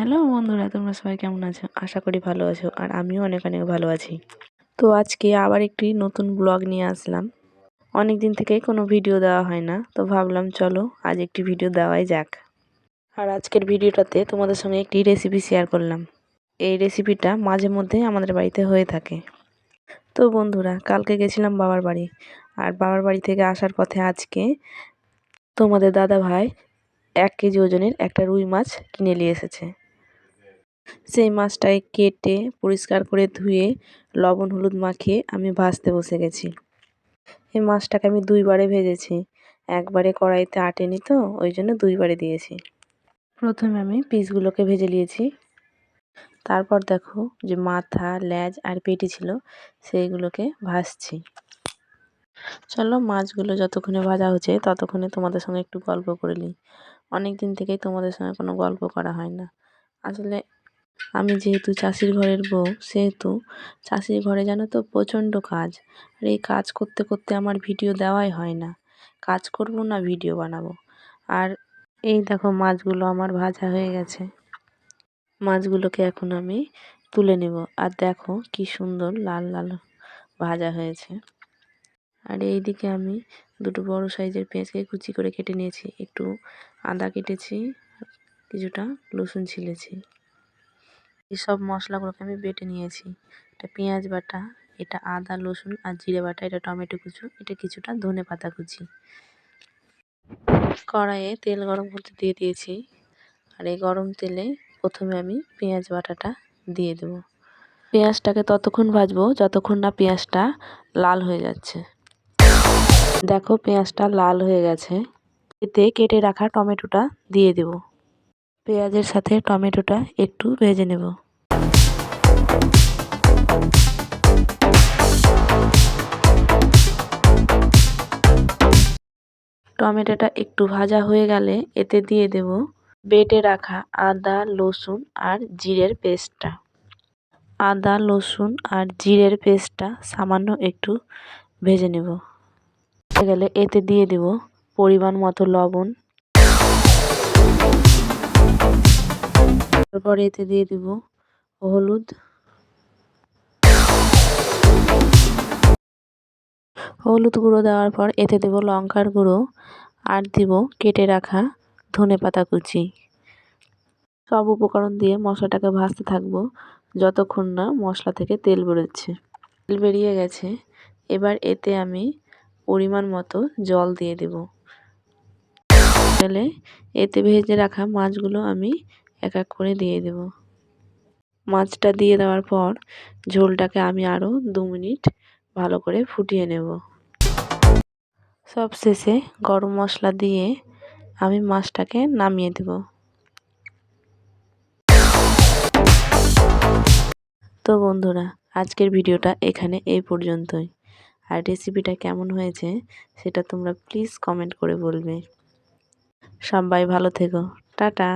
Hello বন্ধুরা, তোমরা সবাই কেমন আছো? আশা করি ভালো আছো, আর আমিও অনেক অনেক ভালো আছি। তো আজকে আবার একটি নতুন ব্লগ নিয়ে আসলাম। অনেক দিন থেকেই কোনো ভিডিও দেওয়া হয় না, তো ভাবলাম চলো আজ একটি ভিডিও দেওয়াই যাক। আর আজকের ভিডিওটাতে তোমাদের সঙ্গে একটি রেসিপি শেয়ার করলাম। এই রেসিপিটা মাঝে মধ্যে আমাদের বাড়িতে হয়ে থাকে। তো বন্ধুরা, কালকে গেছিলাম বাবার বাড়ি, আর বাবার বাড়ি থেকে আসার পথে আজকে তোমাদের দাদা ভাই এক কেজি ওজনের একটা রুই মাছ কিনে নিয়ে এসেছে। সেই মাছটাকে কেটে পরিষ্কার করে ধুয়ে লবণ হলুদ মাখিয়ে আমি ভাজতে বসে গেছি। এই মাছটাকে আমি দুইবারে ভেজেছি। একবারে কড়াইতে আটেনি তো, ওই জন্য দুইবারে দিয়েছি। প্রথমে আমি পিসগুলোকে ভেজে নিয়েছি। তারপর দেখো যে মাথা ল্যাজ আর পেটি ছিল, সেইগুলোকে ভাজছি। চলো মাছগুলো যতক্ষণে ভাজা হচ্ছে ততক্ষণে তোমাদের সঙ্গে একটু গল্প করে নিই। অনেক দিন থেকেই তোমাদের সঙ্গে কোনো গল্প করা হয় না। আসলে আমি যেহেতু চাষির ঘরের বউ, সেহেতু চাষির ঘরে জানো তো প্রচণ্ড কাজ। আর এই কাজ করতে করতে আমার ভিডিও দেওয়াই হয় না। কাজ করব না, ভিডিও বানাবো। আর এই দেখো মাছগুলো আমার ভাজা হয়ে গেছে। মাছগুলোকে এখন আমি তুলে নেব। আর দেখো কি সুন্দর লাল লাল ভাজা হয়েছে। আর এই দিকে আমি দুটো বড় সাইজের পেঁয়াজকে কুচি করে কেটে নিয়েছি। একটু আদা কেটেছি, কিছুটা রসুন ছিলেছি। এসব মশলাগুলোকে আমি বেটে নিয়েছি। এটা পেঁয়াজ বাটা, এটা আদা, রসুন আর জিরে বাটা, এটা টমেটো কুচু, এটা কিছুটা ধনে পাতা কুচি। কড়াইয়ে তেল গরম করতে দিয়ে দিয়েছি। আর এই গরম তেলে প্রথমে আমি পেঁয়াজ বাটাটা দিয়ে দেবো। পেঁয়াজটাকে ততক্ষণ ভাজবো যতক্ষণ না পেঁয়াজটা লাল হয়ে যাচ্ছে। দেখো পেঁয়াজটা লাল হয়ে গেছে। এতে কেটে রাখা টমেটোটা দিয়ে দেব। পেঁয়াজের সাথে টমেটোটা একটু ভেজে নেব। টমেটোটা একটু ভাজা হয়ে গেলে এতে দিয়ে দেব বেটে রাখা আদা, রসুন আর জিরের পেস্টটা। আদা, রসুন আর জিরের পেস্টটা সামান্য একটু ভেজে নেব। গেলে এতে দিয়ে দেব পরিমাণ মতো লবণ তারপর এতে দিয়ে দেব হলুদ। হলুদ গুঁড়ো দেওয়ার পর এতে দেব লঙ্কার গুঁড়ো আর দিব কেটে রাখা ধনে পাতা কুচি। সব উপকরণ দিয়ে মশলাটাকে ভাজতে থাকব যতক্ষণ না মশলা থেকে তেল বেরোচ্ছে। তেল বেরিয়ে গেছে। এবার এতে আমি পরিমাণ মতো জল দিয়ে দেব। তাহলে এতে ভেজে রাখা মাছগুলো আমি এক এক করে দিয়ে দেব। মাছটা দিয়ে দেওয়ার পর ঝোলটাকে আমি আরও দু মিনিট ভালো করে ফুটিয়ে নেব। সব শেষে গরম মশলা দিয়ে আমি মাছটাকে নামিয়ে দেব। তো বন্ধুরা, আজকের ভিডিওটা এখানে এই পর্যন্তই। আর রেসিপিটা কেমন হয়েছে সেটা তোমরা প্লিজ কমেন্ট করে বলবে। সবাই ভালো থেকো। টাটা।